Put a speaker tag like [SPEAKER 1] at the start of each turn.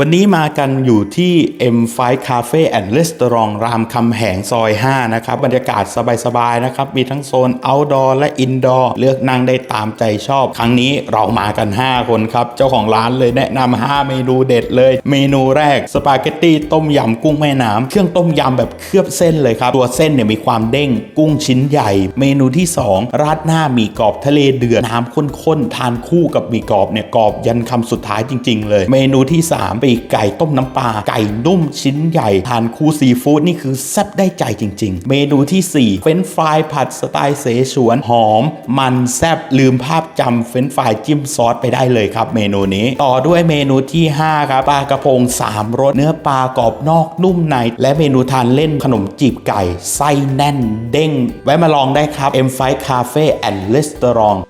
[SPEAKER 1] วันนี้มากันอยู่ที่ M5 Cafe and Restaurant รามคำแหงซอย 5 นะครับ บรรยากาศสบาย ๆ นะครับ มีทั้งโซน outdoor และ indoor เลือกนั่งได้ตามใจชอบ ครั้งนี้เรามากัน 5 คนครับ เจ้าของร้านเลยแนะนำ5เมนูเด็ดเลย เมนูแรก สปาเกตตี้ต้มยำกุ้งแม่น้ำเครื่องต้มยำแบบเคลือบเส้นเลยครับ ตัวเส้นเนี่ยมีความเด้งกุ้งชิ้นใหญ่ เมนูที่ 2 ราดหน้าหมี่กรอบทะเลเดือดน้ำข้นๆทานคู่กับหมี่กรอบเนี่ยกรอบยันคำสุดท้ายจริง ๆ เลย เมนูที่ 3ปีกไก่ต้มน้ำปลาไก่นุ่มชิ้นใหญ่ทานคู่ซีฟู้ดนี่คือแซ่บได้ใจจริง ๆ เมนูที่ 4 เฟรนฟรายผัดสไตล์เสฉวนหอม มันแซ่บลืมภาพจำเฟรนฟรายจิ้มซอสไปได้เลยครับ เมนูนี้ต่อด้วยเมนูที่ 5 ครับปลากระพง 3รสเนื้อปลากรอบนอกนุ่มใน และเมนูทานเล่นขนมจีบไก่ ไส้แน่นเด้ง แวะมาลองได้ครับ M5 Cafe and Restaurant